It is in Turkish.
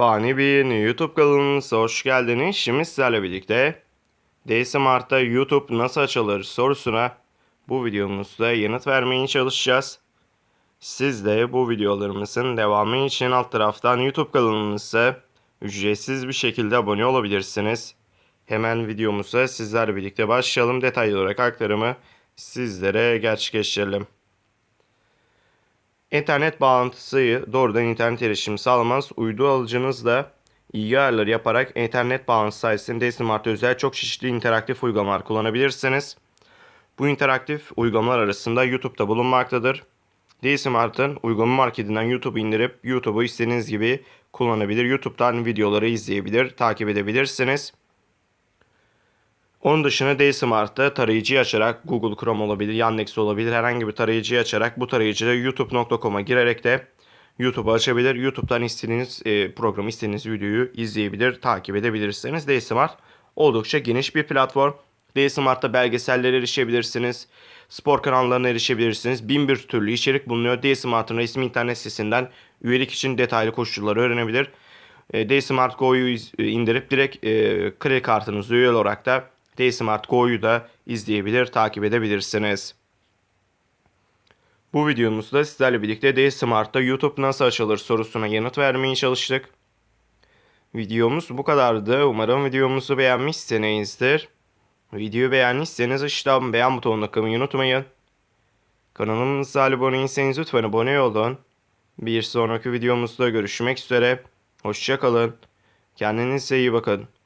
Fani bir YouTube kanalımıza hoş geldiniz. Şimdi sizlerle birlikte DSMart'ta YouTube nasıl açılır sorusuna bu videomuzda yanıt vermeye çalışacağız. Siz de bu videolarımızın devamı için alt taraftan YouTube kanalımıza ücretsiz bir şekilde abone olabilirsiniz. Hemen videomuza sizlerle birlikte başlayalım. Detaylı olarak aktarımı sizlere gerçekleştirelim. İnternet bağlantısı doğrudan internet erişimi sağlamaz. Uydu alıcınızla ilgi ayarları yaparak internet bağlantısı sayesinde Smart'ta özel çok çeşitli interaktif uygulamalar kullanabilirsiniz. Bu interaktif uygulamalar arasında YouTube'da bulunmaktadır. DSmart'ın uygulama marketinden YouTube'u indirip YouTube'u istediğiniz gibi kullanabilir. YouTube'dan videoları izleyebilir, takip edebilirsiniz. Onun dışında DSmart'ta tarayıcıyı açarak Google Chrome olabilir, Yandex olabilir herhangi bir tarayıcıyı açarak bu tarayıcıda youtube.com'a girerek de YouTube'u açabilir. YouTube'dan istediğiniz e, programı, istediğiniz videoyu izleyebilir, takip edebilirsiniz. DSmart oldukça geniş bir platform. DSmart'ta belgesellere erişebilirsiniz. Spor kanallarına erişebilirsiniz. Bin bir türlü içerik bulunuyor. DSmart'ın resmi internet sitesinden üyelik için detaylı koşulları öğrenebilir. E, DSmart Go'yu e, indirip direkt e, kredi kartınızı üye olarak da DSmart Go'yu da izleyebilir, takip edebilirsiniz. Bu videomuzda sizlerle birlikte DSmart'ta YouTube nasıl açılır sorusuna yanıt vermeye çalıştık. Videomuz bu kadardı. Umarım videomuzu beğenmişsinizdir. Videoyu beğendiyseniz aşağıdan beğen butonuna kılmayı unutmayın. Kanalımıza abone değilseniz lütfen abone olun. Bir sonraki videomuzda görüşmek üzere. Hoşçakalın. Kendinize iyi bakın.